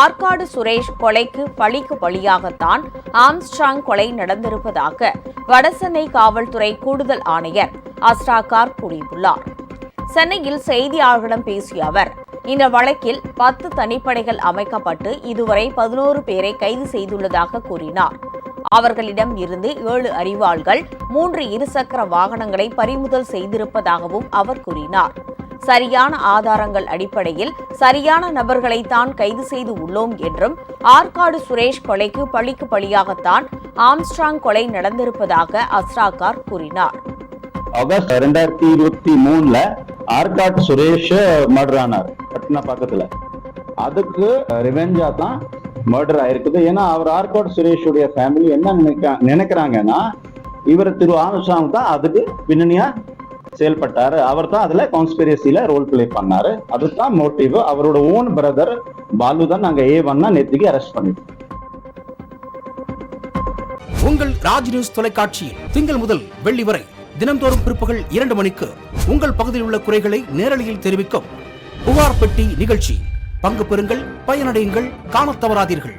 ஆற்காடு சுரேஷ் கொலைக்கு பழிக்கு பழியாகத்தான் ஆம்ஸ்ட்ராங் கொலை நடந்திருப்பதாக வடசென்னை காவல்துறை கூடுதல் ஆணையர் அஸ்ராகார் கூறியுள்ளார். சென்னையில் செய்தியாளர்களிடம் பேசிய அவர் இந்த வழக்கில் பத்து தனிப்படைகள் அமைக்கப்பட்டு இதுவரை பதினோரு பேரை கைது செய்துள்ளதாக கூறினார். அவர்களிடம் இருந்து ஏழு அறிவாள்கள் மூன்று இருசக்கர வாகனங்களை பறிமுதல் செய்திருப்பதாகவும் அவர் கூறினார். சரியான ஆதாரங்கள் அடிப்படையில் சரியான நபர்களை தான் கைது செய்து உள்ளோம் என்றும் ஆற்காடு சுரேஷ் கொலைக்கு பழிக்கு பழியாகத்தான் ஆம்ஸ்ட்ராங் கொலை நடந்திருப்பதாக அஸ்ராகார் கூறினார். ஆகஸ்ட் ரெண்டாயிரத்தி இருபத்தி மூணுல ஆர்காட் சுரேஷ் மர்டர் ஆனார் பட்னா பக்கத்துல. அதுக்கு ரிவெஞ்சா தான் மர்டர் ஆயிருக்குது. ஏன்னா அவர் ஆர்காட் சுரேஷுடைய ஃபேமிலி என்ன நினைக்க நினைக்கிறாங்கன்னா இவர் திரு ஆம்ஸ்டாங் தான் அதுக்கு பின்னணியா செயல்பட்டாரு. அவர் தான் அதுல கான்ஸ்பிரசியில ரோல் பிளே பண்ணாரு. அதுதான் மோட்டிவ் அவரோட ஓன் பிரதர் பாலு தான் நாங்க ஏ ஒன்னா நேற்றுக்கு அரெஸ்ட் பண்ணிட்டோம். உங்கள் ராஜ் நியூஸ் தொலைக்காட்சியில் திங்கள் முதல் வெள்ளி வரை தினம்தோறும் பிற்பகல் இரண்டு மணிக்கு உங்கள் பகுதியில் உள்ள குறைகளை நேரலையில் தெரிவிக்கும் புகார் பெட்டி நிகழ்ச்சி. பங்கு பெறுங்கள் பயனடையுங்கள் காணத் தவறாதீர்கள்.